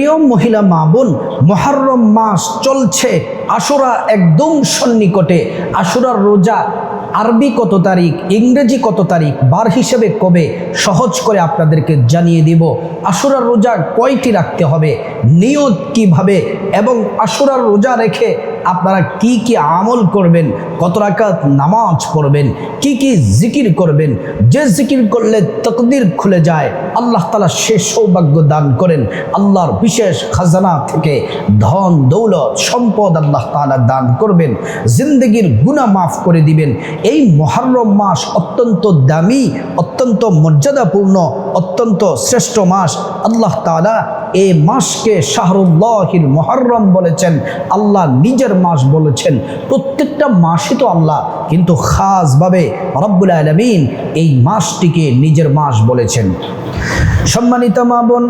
প্রিয় মহিলা মা বোন, মহারম মাস চলছে। আশুরা একদম সন্নিকটে। আশুরার রোজা আরবি কত তারিখ, ইংরেজি কত তারিখ, বার হিসেবে কবে, সহজ করে আপনাদেরকে জানিয়ে দিব। আশুরার রোজা কয়টি রাখতে হবে, নিয়ত কীভাবে, এবং আশুরার রোজা রেখে আপনারা কি কি আমল করবেন, কত রাকাত নামাজ পড়বেন, কি কি জিকির করবেন, যে জিকির করলে তকদির খুলে যায়, আল্লাহ তালা সে সৌভাগ্য দান করেন, আল্লাহর বিশেষ খাজানা থেকে ধন, দৌলত, সম্পদ আল্লাহ তালা দান করবেন, জিন্দগির গুণা মাফ করে দিবেন। এই মহারম মাস অত্যন্ত দামি, অত্যন্ত মর্যাদাপূর্ণ, অত্যন্ত শ্রেষ্ঠ মাস। আল্লাহ তালা এই মাসকে শাহরুল্লাহিল মহরম বলেছেন, আল্লাহ নিজের মাস বলেছেন। প্রত্যেকটা মাসই তো আল্লাহ, কিন্তু খাসভাবে রব্বুল আলমিন এই মাসটিকে নিজের মাস বলেছেন। সম্মানিত মা বোন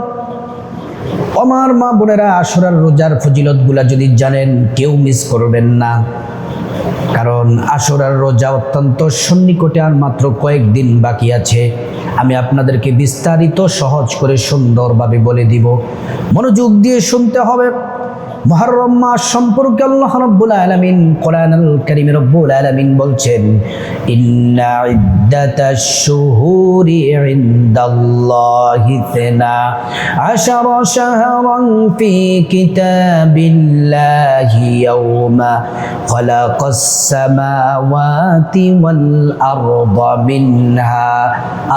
আমার মা বোনেরা আসরার রোজার ফজিলতগুলা যদি জানেন, কেউ মিস করবেন না। কারণ আসরার রোজা অত্যন্ত সন্নিকটে আর মাত্র কয়েকদিন বাকি আছে। আমি আপনাদেরকে বিস্তারিত, সহজ করে সুন্দরভাবে বলে দিব। মনোযোগ দিয়ে শুনতে হবে। মহরম মাস সম্পর্কে আল্লাহ রাব্বুল আলামিন কোরআনুল কারীমে বলছেন ইদ্দাতাশ শুহুরি ইনদাল্লাহি ইসনা আশারা শাহরান ফি কিতাবিল্লাহি ইয়াওমা খালাকাস সামাওয়াতি ওয়াল আরদা মিনহা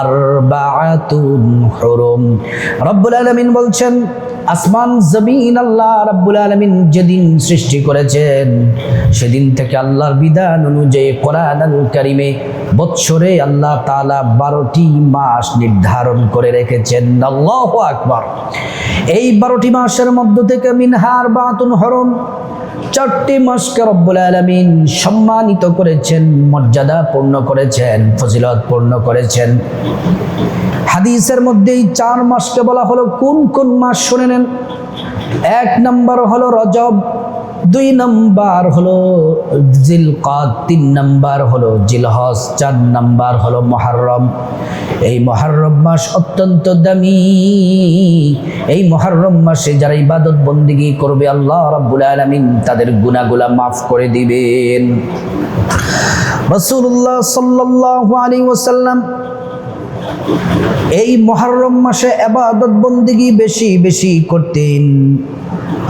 আরবাআতুন হুরুম। রব্বুল আলামিন বলছেন, আসমান, জমিন আল্লাহ রাব্বুল আলমিন যেদিন সৃষ্টি করেছেন, সেদিন থেকে আল্লাহর বিধান অনুযায়ী কোরআন আল কারিমে বৎসরে আল্লাহ তালা বারোটি মাস নির্ধারণ করে রেখেছেন। আল্লাহ আকবর। এই বারোটি মাসের মধ্য থেকে মিনহার বাতুন হরম চারটি মাসকে রব্বুল আলমিন সম্মানিত করেছেন, মর্যাদা পূর্ণ করেছেন, ফজিলত পূর্ণ করেছেন। হাদিসের মধ্যে এই চার মাসকে বলা হলো, কোন কোন মাস শুনে নেন? এক নম্বর হলো রজব দুই নম্বর হলো জিলকাদ, তিন নম্বর হলো জিলহজ, চার নম্বর হলো মহারম। এই মহারম মাস অত্যন্ত দামি। এই মহারম মাসে যারা ইবাদত বন্দিগি করবে, আল্লাহ রাব্বুল আলামিন তাদের গুনাহগুলা মাফ করে দিবেন। রাসূলুল্লাহ সাল্লাল্লাহু আলাইহি ওয়াসাল্লাম এই মহারম মাসে আবাদত বন্দিগি বেশি বেশি করতেন।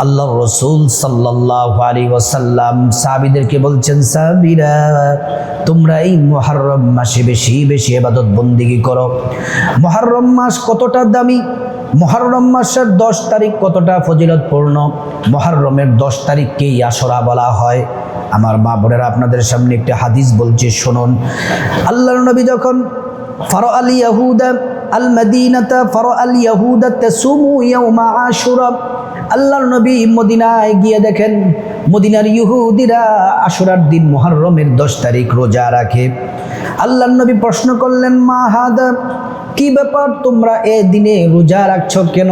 আল্লাহ রসুল সাল্লাহ আলী ওসাল্লাম বলছেন সাবিরা তোমরা এই মহারম মাসে বেশি বেশি আবাদত বন্দিগি করো। মহারম মাস কতটা দামি? মহারম মাসের দশ তারিখ কতটা ফজিলতপূর্ণ? মহারমের দশ তারিখকেই আসরা বলা হয়। আমার মা বোনেরা আপনাদের সামনে একটি হাদিস বলছে, শুনুন। আল্লাহর নবী যখন fur Al Yahuda Al মদিনাতা for আল ইয়াহুদা তেসুমু ইয়াউমা আশুরা আল্লাহর নবী মদিনায় গিয়ে দেখেন, মদিনার ইহুদিরা আশুরার দিন মোহরমের দশ তারিখ রোজা রাখে। আল্লাহর নবী প্রশ্ন করলেন, মা হাদা, কি ব্যাপার তোমরা এ দিনে রোজা রাখছ কেন?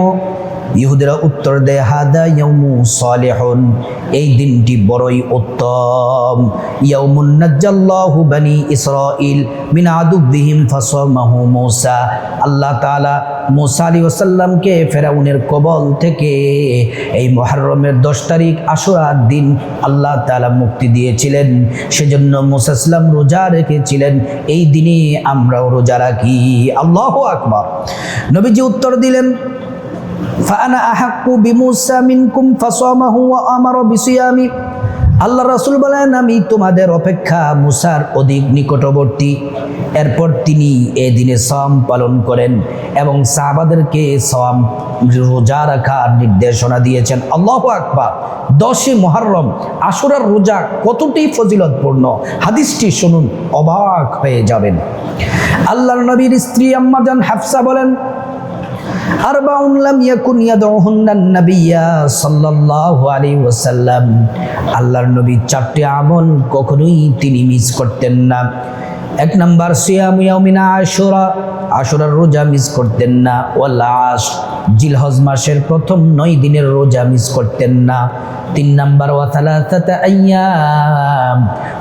ইহুদিরা উত্তর দেয়, হাদা ইয়াউমু সালিহুন। এই দিনটি বড়ই উত্তম। ইয়াউমুন নাজ্জাল্লাহু বানি ইসরাইল মিন আদুবিহিম ফাসামাহু মূসা। আল্লাহ তাআলা মূসা আলাইহিস ওয়াসাল্লামকে ফেরাউনের কবল থেকে এই মুহররমের 10 তারিখ আশুরার দিন আল্লাহ তাআলা মুক্তি দিয়েছিলেন। সেজন্য মূসা সাল্লাম রোজা রেখেছিলেন। এই দিনে আমরাও রোজা রাখি। আল্লাহু আকবার। নবীজি উত্তর দিলেন ফানা আহাক্কু বিমুসা মিনকুম ফাসামাহু ওয়া আমারা আল্লাহ রাসূল বলেন, আমি তোমাদের অপেক্ষা মুসার অধিক নিকটবর্তী। এরপর তিনি এ দিনে সম পালন করেন এবং সাহাবাদেরকে সম রোজা রাখার নির্দেশনা দিয়েছেন। আল্লাহ আকবার। দশে মহরম আশুরার রোজা কতটি ফজিলতপূর্ণ? হাদিসটি শুনুন, অবাক হয়ে যাবেন। আল্লাহর নবীর স্ত্রী আম্মাজান হাফসা বলেন ওয়াসাল্লাম। আল্লাহর নবী চারটি আমল কখনোই তিনি মিস করতেন না। এক নম্বর, সিয়াম ইয়াউমিনা আশুরা। আশুরার রোজা মিস করতেন না। ওয়াল্লাস জিলহজ মাসের প্রথম নয় দিনের রোজা মিস করতেন না। তিন নাম্বার আইয়াম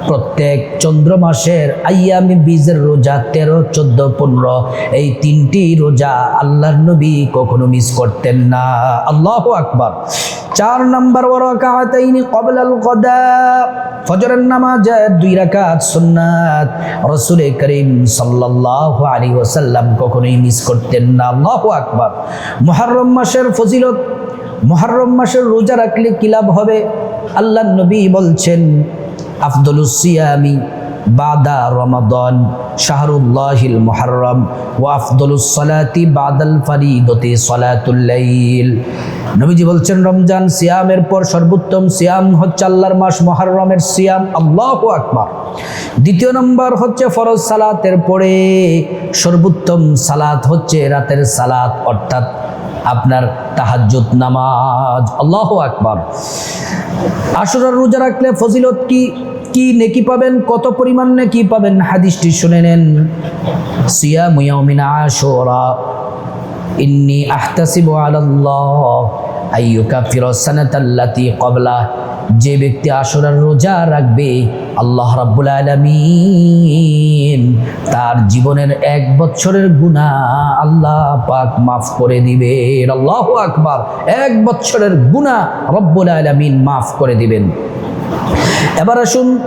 প্রত্যেক চন্দ্র মাসের আইয়ামি বীজের রোজা তেরো, চোদ্দ, পনেরো। এই তিনটি রোজা আল্লাহর নবী কখনো মিস করতেন না। আল্লাহ আকবার। চার নাম্বার ওয়ারাকাতাইনি ক্বাবলাল কদা ফজরের নামাজ দুই রাকাত সুন্নাত। রসুল করিম সাল্লাল্লাহু আলাইহি ওয়াসাল্লাম কখনোই মিস করতেন না। আল্লাহু আকবার। মুহররম মাসের ফজিলত, মুহররম মাসের রোজা রাখলে কি লাভ হবে? আল্লাহ নবী বলছেন, আফদলুস সিয়ামি বাদা রমাদন শাহরুল্লাহিল মুহররম ওয়া আফদলুস সালাতি বাদাল ফারিদতি সালাতুল্লাইল নবীজি বলছেন, রমজান সিয়ামের পর সর্বোত্তম সিয়াম হচ্ছে আল্লাহর মাস মহরমের সিয়াম। আল্লাহ আকবার। দ্বিতীয় নম্বর হচ্ছে ফরজ সালাতের পরে সর্বোত্তম সালাত হচ্ছে রাতের সালাত, অর্থাৎ আপনার তাহাজ্জুদ নামাজ। আল্লাহু আকবার। আশুরার রোজা রাখলে ফজিলত কি? কি নেকি পাবেন, কত পরিমাণ নেকি পাবেন, হাদিসটি শুনে নেন। আশুরা, ইন্নি আহতাসিবু আলাল্লাহ আইয়ুকাফির সানাতাল্লাতি ক্বাবলা, যে ব্যক্তি আশুরার রোজা রাখবে, আল্লাহ রাব্বুল আলামিন তার জীবনের এক বছরের গুনাহ আল্লাহ পাক মাফ করে দিবেন। আল্লাহু আকবার, এক বছরের গুনাহ রব্বুল আলামিন মাফ করে দিবেন। এবার আসুন,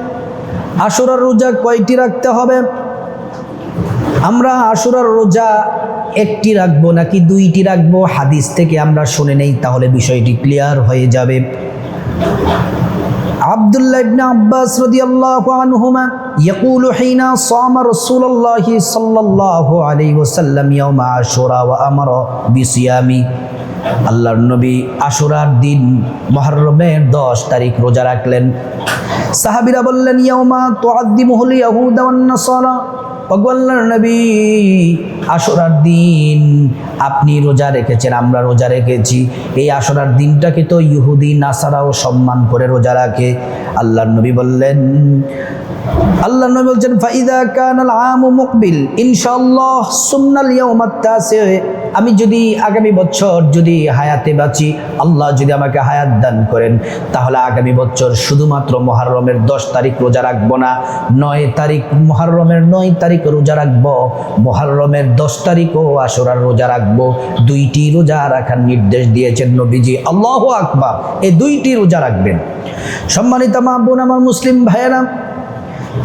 আশুরার রোজা কয়টি রাখতে হবে? আমরা আশুরার রোজা একটি রাখব নাকি দুইটি রাখব? হাদিস থেকে আমরা শুনে নেই, তাহলে বিষয়টি ক্লিয়ার হয়ে যাবে। আব্দুল্লাহ আব্বাস আল্লাহর নবী আশুরার দিন মহরমের দশ তারিখ রোজা রাখলেন। সাহাবিরা বললেন, ইয়াউমা তুআদ্দিমুহুল ইয়াহুদা ওয়ান নাসারা। আল্লাহর নবী, আশুরার দিন আপনি রোজা রেখেছেন, আমরা রোজা রেখেছি। এই আশুরার দিনটাকে তো ইহুদি, নাসারাও সম্মান করে রোজা রাখে। আল্লাহর নবী বললেন আল্লাহ নবী বলছেন, ফাইদা কানাল আমু মুকবিল, ইনশাআল্লাহ সুন্নাল ইয়াউমাত তাসি আমি যদি আগামী বছর যদি হায়াতে বাঁচি, আল্লাহ যদি আমাকে হায়াত দান করেন, তাহলে আগামী বছর শুধুমাত্র মহরমের দশ তারিখ রোজা রাখব না, নয় তারিখ, মহরমের নয় তারিখ রোজা রাখব, মহরমের দশ তারিখও আসরার রোজা রাখব, দুইটি রোজা রাখার নির্দেশ দিয়েছেন নবীজি। আল্লাহ আকবার এই দুইটি রোজা রাখবেন। সম্মানিত মা বোন, আমার মুসলিম ভাইয়েরা,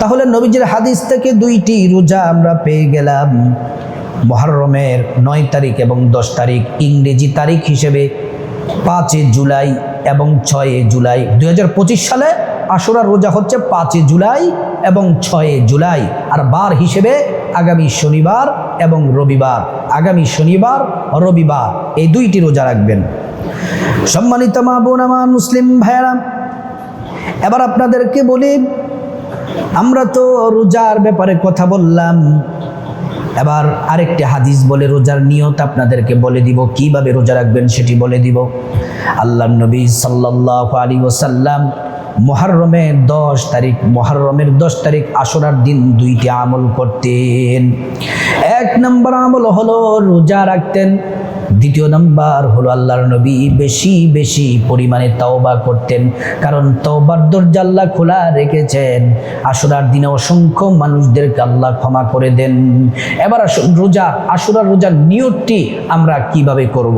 তাহলে নবীজির হাদিস থেকে দুইটি রোজা আমরা পেয়ে গেলাম। মহরমের নয় তারিখ এবং দশ তারিখ ইংরেজি তারিখ হিসেবে পাঁচে জুলাই এবং ছয় জুলাই দু হাজার পঁচিশ সালে আশুরার রোজা হচ্ছে পাঁচে জুলাই এবং ছয় জুলাই। আর বার হিসেবে আগামী শনিবার এবং রবিবার। আগামী শনিবার, রবিবার এই দুইটি রোজা রাখবেন। সম্মানিত মা বোন মুসলিম ভাইয়ারা, এবার আপনাদেরকে বলি, আমরা তো রোজার ব্যাপারে কথা বললাম। এবার আরেকটি হাদিস বলে রোজার নিয়ত আপনাদেরকে বলে দিব, কীভাবে রোজা রাখবেন সেটি বলে দিব। আল্লাহ নবী সাল্লাহ আলী ওসাল্লাম মহারমে দশ তারিখ মহারমের দশ তারিখ আসরার দিন দুইটি আমল করতেন। এক নম্বর আমল হলো রোজা রাখতেন। দ্বিতীয় নাম্বার হলো আল্লাহর নবী বেশি বেশি পরিমাণে তওবা করতেন। কারণ তওবার দরজা আল্লাহ খোলা রেখেছেন। আশুরার দিনে অসংখ্য মানুষদেরকে আল্লাহ ক্ষমা করে দেন। এবার রোজা, আশুরার রোজার নিয়তটি আমরা কীভাবে করব।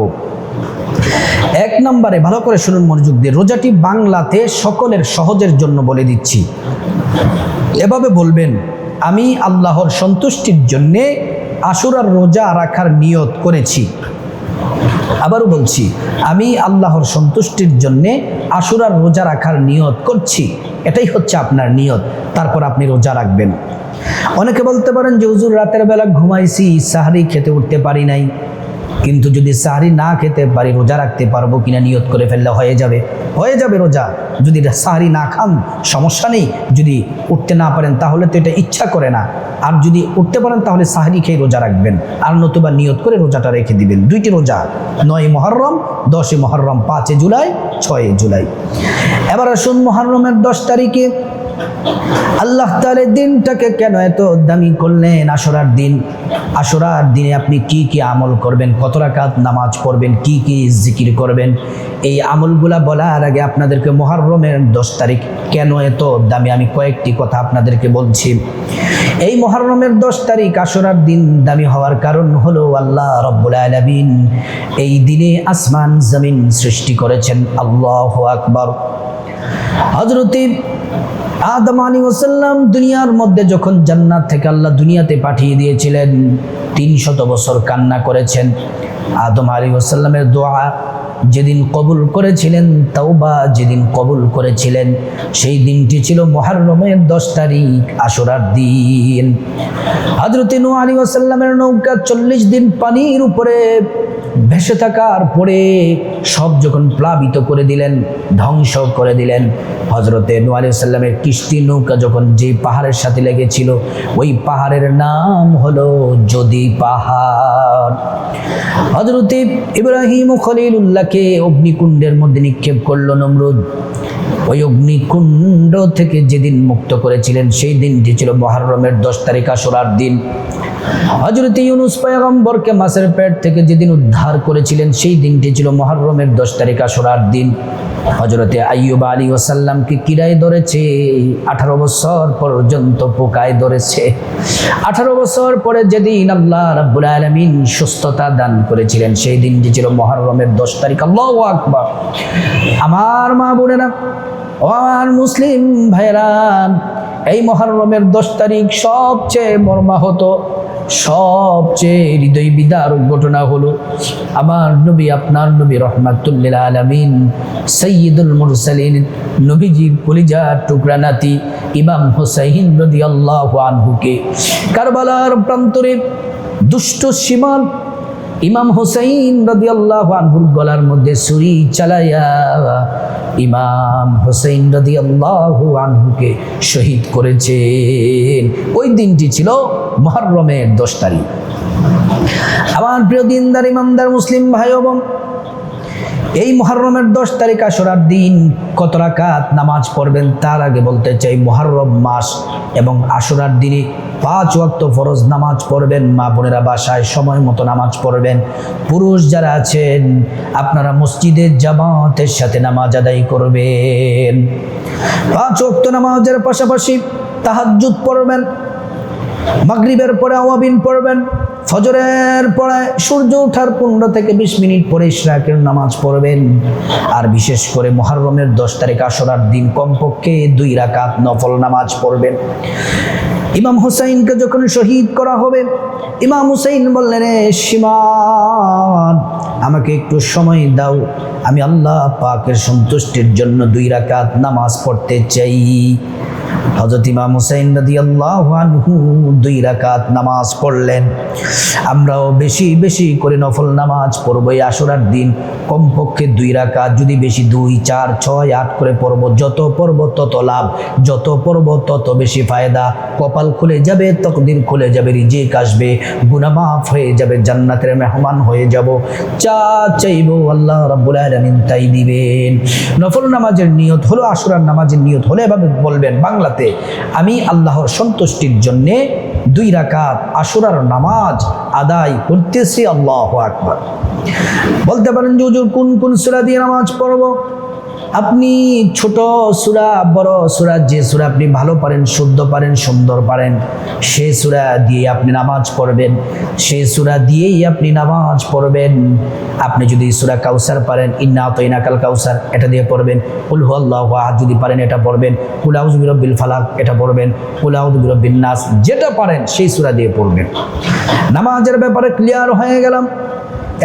এক নম্বরে ভালো করে শুনুন মনোযোগ দিয়ে। রোজাটি বাংলাতে সকলের সহজের জন্য বলে দিচ্ছি। এভাবে বলবেন, আমি আল্লাহর সন্তুষ্টির জন্যে আশুরার রোজা রাখার নিয়ত করেছি। আবারও বলছি, আমি আল্লাহর সন্তুষ্টির জন্যে আশুরার রোজা রাখার নিয়ত করছি। এটাই হচ্ছে আপনার নিয়ত, তারপর আপনি রোজা রাখবেন। অনেকে বলতে পারেন যে, হুজুর রাতের বেলা ঘুমাইছি, সাহারি খেতে উঠতে পারি নাই। কিন্তু যদি সাহারি না খেতে পারি, রোজা রাখতে পারব কিনা নিয়ত করে ফেললে হয়ে যাবে। হয়ে যাবে রোজা। যদি সাহারি না খান, সমস্যা নেই। যদি উঠতে না পারেন, তাহলে তো এটা ইচ্ছা করে না। আর যদি উঠতে পারেন, তাহলে সাহারি খেয়ে রোজা রাখবেন। আর নতুবা নিয়ত করে রোজাটা রেখে দিবেন। দুইটি রোজা, নয় মহরম, দশই মহরম পাঁচে জুলাই ছয়ে জুলাই। এবার আসুন মহরমের দশ তারিখে। আল্লাহ তাহলে দিনটাকে কেন এত দামি করলেন? আসরার দিন। আসরার দিনে আপনি কি কি আমল করবেন? কত রাকাত নামাজ পড়বেন? কি কি জিকির করবেন? এই আমলগুলা বলার আগে আপনাদেরকে মহারমের দশ তারিখ কেন এত দামি? আমি কয়েকটি কথা আপনাদেরকে বলছি। এই মহারমের দশ তারিখ আসরার দিন দামি হওয়ার কারণ হলো আল্লাহ রব্বুল আলমিন এই দিনে আসমান জমিন সৃষ্টি করেছেন। আল্লাহ আকবর। হজরতি আদম আলী ওসাল্লাম দুনিয়ার মধ্যে যখন জান্নাত থেকে আল্লাহ দুনিয়াতে পাঠিয়ে দিয়েছিলেন, তিন শত বছর কান্না করেছেন। আদম আলী ওসাল্লামের দোয়া যেদিন কবুল করেছিলেন, তাওবা যেদিন কবুল করেছিলেন, সেই দিনটি ছিল মহারমের দশ তারিখ আসরার দিন। হজরত আলী ওসাল্লামের নৌকা চল্লিশ দিন পানির উপরে ভেসে থাকার পরে সব যখন প্লাবিত করে দিলেন, ধ্বংস করে দিলেন। হজরতে নু আলী সাল্লামের কিস্তি নৌকা যখন যে পাহাড়ের সাথে লেগেছিল, ওই পাহাড়ের নাম হলো যদি পাহাড়। হজরতে ইব্রাহিম ও খলিলুল্লাহকে অগ্নিকুণ্ডের মধ্যে নিক্ষেপ করল নমরুদ। ওই অগ্নিকুণ্ড থেকে যেদিন মুক্ত করেছিলেন, সেই দিনটি ছিল মহারমের দশ তারিখ আসরার দিন। হজরত ইউনুস পয়গম্বরকে মাসের পেট থেকে যেদিন উদ্ধার করেছিলেন, সেই দিনটি ছিল মহরমের দশ তারিখ আসরার দিন হজরতে আইয়ুব আলী ওসাল্লামকে কিরায় ধরেছে। আঠারো বছর পর্যন্ত পোকায় ধরেছে। আঠারো বছর পরে যেদিন আল্লাহ রাব্বুল আলমিন সুস্থতা দান করেছিলেন, সেই দিনটি ছিল মহরমের দশ তারিখ। আল্লাহ আকবার। আমার মা বোনেরা, ও আমার মুসলিম ভাইরা এই মহরমের দশ তারিখ সবচেয়ে মর্মাহত সবচেয়ে হৃদয় বিদারক ঘটনা হলো আমার নবী, আপনার নবী রহমাতুল্লিল আলমিন সৈয়দুল মুরসালিন, নবীজির কলিজা টুকরা নাতি ইমাম হোসাইন নদী আল্লাহ আনহুকে। কারবালার প্রান্তরে দুষ্ট সীমান ইমাম হোসাইন আল্লাহ আনহুর গলার মধ্যে সুরি চালাইয়া ইমাম হোসেন রদি আল্লাহ আনহুকে শহীদ করেছেন। ওই দিনটি ছিল মহরমের দশ তারিখ। আমার প্রিয় দিনদার ইমামদার মুসলিম ভাই বোন এই মহরমের দশ তারিখ আসরার দিন কত রাকাত নামাজ পড়বেন তার আগে বলতে চাই মহরম মাস এবং আসরার দিনে পাঁচ ওয়াক্ত ফরজ নামাজ পড়বেন, মা বোনেরা বাসায় সময় মতো নামাজ পড়বেন। পুরুষ যারা আছেন, আপনারা মসজিদের জামাতের সাথে নামাজ আদায় করবেন। পাঁচ ওয়াক্ত নামাজের পাশাপাশি তাহাজ্জুদ পড়বেন, মাগরিবের পরে আওয়াবিন পড়বেন ফজরের পরে সূর্য ওঠার পনেরো থেকে বিশ মিনিট পরে ইশরাকের নামাজ পড়বেন। আর বিশেষ করে মহারমের দশ তারিখ আসরার দিন কমপক্ষে দুই রাকাত নফল নামাজ পড়বেন। ইমাম হুসাইনকে যখন শহীদ করা হবে, ইমাম হুসাইন বললেন, "এ সীমান, আমাকে একটু সময় দাও। আমি আল্লাহ পাকের সন্তুষ্টির জন্য দুই রাকাত নামাজ পড়তে চাই। হজরত ইমাম হুসাইন রাদি আল্লাহ আনহু দুই রাকাত নামাজ পড়লেন। আমরাও বেশি বেশি করে নফল নামাজ পড়ব এই আসরার দিন। কমপক্ষে দুই রাকাত, যদি বেশি দুই, চার, ছয়, আট করে পড়ব। যত পড়ব তত লাভ, যত পড়ব তত বেশি ফায়দা। কপাল খুলে যাবে, তকদির খুলে যাবে, রিজিক আসবে গুনামাফ হয়ে যাবে, জান্নাতের মেহমান হয়ে যাব। চা চাইব আল্লাহ রাব্বুল আলামিন তাই দিবেন। নফল নামাজের নিয়ত হলো, আশুরার নামাজের নিয়ত হলে, এভাবে বলবেন। বাংলাতে আমি আল্লাহর সন্তুষ্টির জন্যে দুই রাকাত আশুরার নামাজ আদায় করতেছি, আল্লাহ আকবার। বলতে পারেন যে, হুজুর, কোন কোন সুরা দিয়ে নামাজ পড়ব? আপনি ছোট সুরা, বড় সুরা, যে সুরা আপনি ভালো পারেন, শুদ্ধ পারেন, সুন্দর পারেন, সে সুরা দিয়ে আপনি নামাজ পড়বেন। সে সুরা দিয়েই আপনি নামাজ পড়বেন। আপনি যদি সুরা কাউসার পারেন, ইন্না তো ইনাকাল কাউসার, এটা দিয়ে পড়বেন। কুল আল্লাহ আহাদ, যদি পারেন এটা পড়বেন। কুলাউজ বিরব্বিল ফালাক, এটা পড়বেন। কুলাউদ বিরব্বিন নাস, যেটা পারেন, সেই সুরা দিয়ে পড়বেন। নামাজের ব্যাপারে ক্লিয়ার হয়ে গেলাম।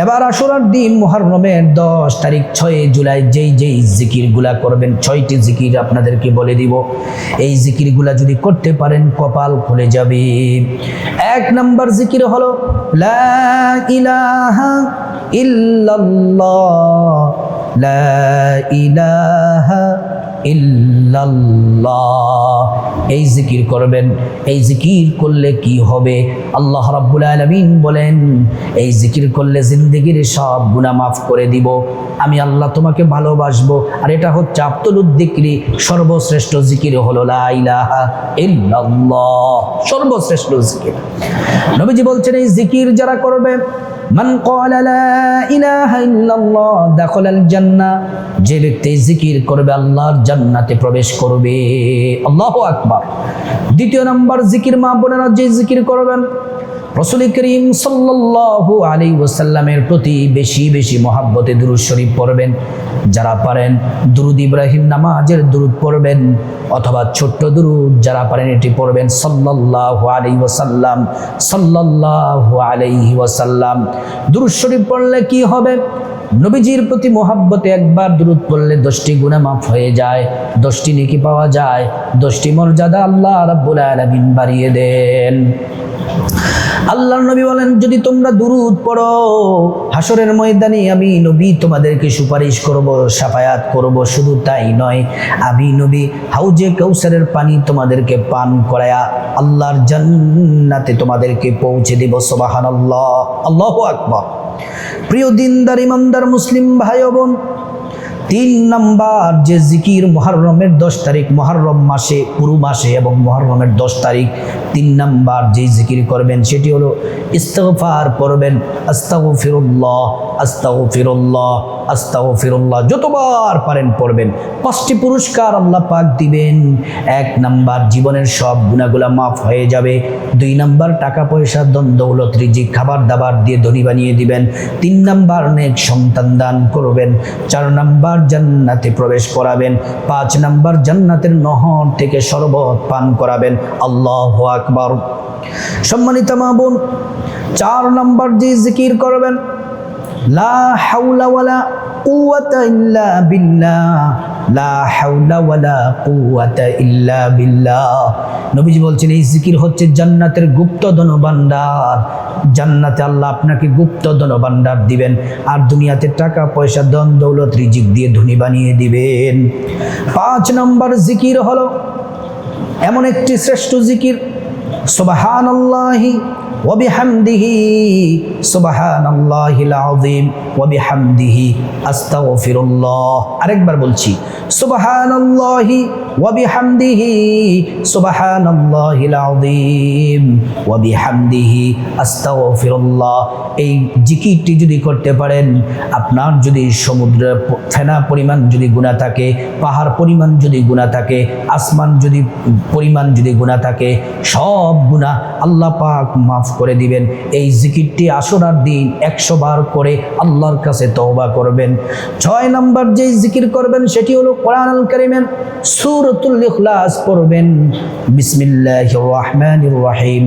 এবার আসরার দিন মহরমের দশ তারিখ ছয় জুলাই, যেই যেই জিকিরগুলা করবেন, ছয়টি জিকির আপনাদেরকে বলে দিব। এই জিকিরগুলা যদি করতে পারেন, কপাল খুলে যাবে। এক নম্বর জিকির হলো, লা ইলাহা ইল্লাল্লাহ, লা ইলাহা ইল্লাল্লাহ। এই জিকির করবেন, এই জিকির করলে কি হবে? আল্লাহ রাব্বুল আলামিন বলেন, এই জিকির করলে জিন্দগির সব গুনাহ মাফ করে দিব। আমি আল্লাহ তোমাকে ভালোবাসবো। আর এটা হচ্ছে আব্দুল উদ্দিকরি সর্বশ্রেষ্ঠ জিকির হলো লা ইলাহা ইল্লাল্লাহ। সর্বশ্রেষ্ঠ জিকির। নবীজি বলছেন, এই জিকির যারা করবে মান দাখালাল জান্নাহ, যে ব্যক্তি জিকির করবে আল্লাহর জান্নাতে প্রবেশ করবে। আল্লাহু আকবার। দ্বিতীয় নাম্বার, জিকির মা বোনেরা যে জিকির করবেন, রসুল করিম সাল্লাল্লাহু আলাইহি ওয়াসাল্লামের প্রতি বেশি বেশি মহাব্বতে দুরুদ শরীফ পড়বেন। যারা পারেন দুরুদ ইব্রাহিম নামাজের দুরুদ পড়বেন, অথবা ছোট্ট দুরুদ যারা পারেন এটি পড়বেন। সাল্লাল্লাহু আলাইহি ওয়াসাল্লাম, সাল্লাল্লাহু আলাইহি ওয়াসাল্লাম। দুরুদ শরীফ পড়লে কি হবে? নবীজির প্রতি মোহাব্বতে একবার দূরত পড়লে দশটি গুণা মাফ হয়ে যায়, দশটি নেকি পাওয়া যায়, দশটি মর্যাদা আল্লাহ রাব্বুল আলামিন বাড়িয়ে দেন। আল্লাহর নবী বলেন, যদি তোমরা দুরুদ পড়ো হাসরের ময়দানে আমি নবী তোমাদেরকে সুপারিশ করব, সাফায়াত করব, শুধু তাই নয়, আমি নবী হাউজে কৌসারের পানি তোমাদেরকে পান করায়া আল্লাহর জান্নাতে তোমাদেরকে পৌঁছে দিব, সুবহানাল্লাহ। আল্লাহু আকবার। প্রিয় দিনদার, ইমানদার, মুসলিম ভাই বোন তিন নাম্বার যে জিকির মহারমের দশ তারিখ মহারম মাসে, পুরু মাসে এবং মহারমের দশ তারিখ, তিন নাম্বার যে জিকির করবেন সেটি হলো ইস্তফার পড়বেন আস্তাউ ফিরুল্লাহ আস্তাউ ফিরুল্লাহ আস্তাউ ফিরুল্লাহ যতবার পারেন পড়বেন। পাঁচটি পুরস্কার আল্লাহ পাক দিবেন। এক নাম্বার জীবনের সব গুণাগুলা মাফ হয়ে যাবে। দুই নাম্বার টাকা পয়সা দ্বন্দ্ব দৌলত খাবার দাবার দিয়ে ধনী বানিয়ে দিবেন। তিন নাম্বার নেক সন্তান দান করবেন। চার নাম্বার জান্নাতে প্রবেশ করাবেন, পাঁচ নাম্বার জান্নাতের নহর থেকে শরবত পান করাবেন। আল্লাহ আকবর। সম্মানিত মা বোন, চার নাম্বার যে জিকির করবেন, লা হাওলা ওয়ালা কুওয়াতা ইল্লা বিল্লাহ লা হাওলা ওয়ালা কুওয়াতা ইল্লা বিল্লাহ নবীজি বলছেন, এই জিকির হচ্ছে জান্নাতের গুপ্ত ধন ভান্ডার জান্নাতে আল্লাহ আপনাকে গুপ্ত ধন দিবেন আর দুনিয়াতে টাকা, পয়সা দন দৌলত, রিজিক দিয়ে ধনী বানিয়ে দিবেন। পাঁচ নম্বর জিকির হলো এমন একটি শ্রেষ্ঠ জিকির, সুবহানাল্লাহি وبحمده سبحان الله العظيم وبحمده استغفر الله আরেকবার বলছি سبحان الله وبحمده سبحان الله العظيم وبحمده استغفر الله এই জিকিরটি যদি করতে পারেন আপনার যদি সমুদ্রের প- ফেনা পরিমাণ যদি গুণা থাকে পাহাড় পরিমাণ যদি গুণা থাকে আসমান যদি পরিমাণ যদি গুণা থাকে সব গুণা আল্লাহ পাক মাফ করে দিবেন। এই জিকিরটি আসরার দিন একশো বার করে আল্লাহর কাছে তওবা করবেন। ছয় নম্বর যেই জিকির করবেন সেটি হলো কোরআন আল করিমের সূরাতুল ইখলাস পড়বেন। বিসমিল্লাহির রহমানির রহিম।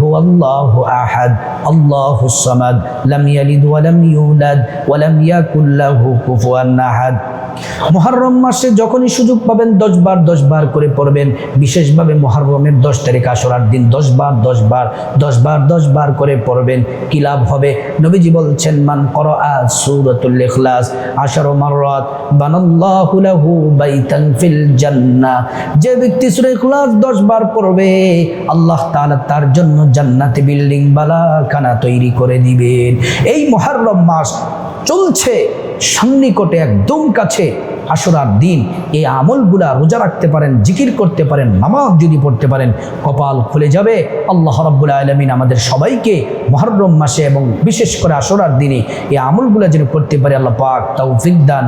হুয়াল্লাহু আহাদ আল্লাহুস সামাদ, লাম ইয়ালিদ ওয়া লাম ইউলাদ, ওয়া লাম ইয়াকুল লাহু কুফুয়ান আহাদ। মহরম মাসে যখনই সুযোগ পাবেন দশ বার দশ বার করে পড়বেন। বিশেষভাবে মহরমের দশ তারিখ আসরার দিন দশ বার দশ বার দশ বার দশ বার করে পড়বেন। কি লাভ হবে? নবীজি বলছেন, মান কর আজ সুরতুল ইখলাস আশার মাররাত যে ব্যক্তি সূরা ইখলাস দশ বার পড়বে, আল্লাহ তাআলা তার জন্য জান্নাতে বিল্ডিং বালাখানা তৈরি করে দিবেন। এই মহরম মাস চলছে। সন্নিকটে একদম কাছে আসরার দিন। এই আমলগুলা রোজা রাখতে পারেন, জিকির করতে পারেন, নামাজ যদি পড়তে পারেন, কপাল খুলে যাবে। আল্লাহ রব্বুল আলমিন আমাদের সবাইকে মহরম মাসে এবং বিশেষ করে আসরার দিনে এই আমলগুলা যেন করতে পারে আল্লাহ পাক তাও দান।